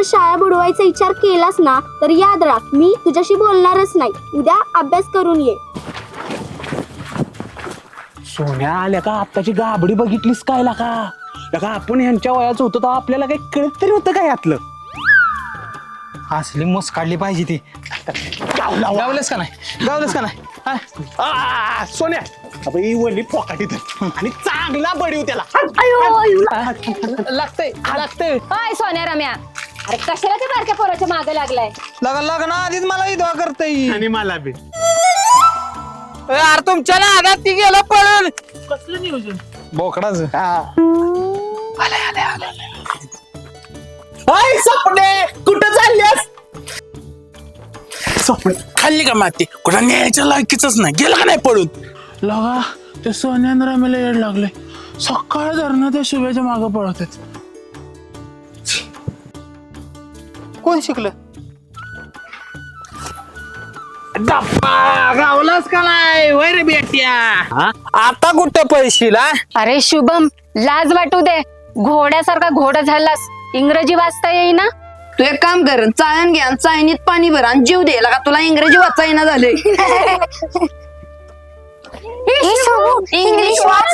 जर शाळा बुडवायचा विचार केलास ना तर याद राख मी तुझ्याशी बोलणारच नाही. उद्या अभ्यास करून ये. सोन्या आल्या का? आत्ताची गाबडी बघितलीस काय का लका आपण यांच्या वयाचं होतं तर आपल्याला काही कळत तरी होतं काय यातलं? असली मस काढली पाहिजे ती. गावलंच का नाही? गावलंच का नाही? हा? आ, सोन्या! अबे, ही वली फोकाटी तर. आणि चांगला बडीव त्याला. लागतंय लागतंय. हाय सोन्या रम्या. अरे कशाला त्या बारक्या पोराच्या मागे लागलाय? लग्न लग्न आधीच मला विधवा करता येईल आणि मला बी. अरे तुमच्या नादात ती गेलं पळून. कसलं नियोजन? बोकडाच. सपने कुठं चालल्यास? खाल्ली का माती? कुठं न्यायच्या लायकीच नाही. गेला का नाही पडून लगा ते सोन्यान रमेला येड लागले सकाळ धरणं त्या शुभ्याच्या मागं पळत आहेत. कोण शिकलं? गावलाच का नाही? वय रे बेट्या. आता कुठं पैशीला अरे शुभम लाज वाटू दे. घोड्यासारखा घोडा झालास. इंग्रजी वाचता येईना? तू एक काम कर चाळण घ्या आणि चाळणीत पाणी भर आणि जीव दे. का तुला इंग्रजी वाचा येईना झाले इंग्लिश वाच.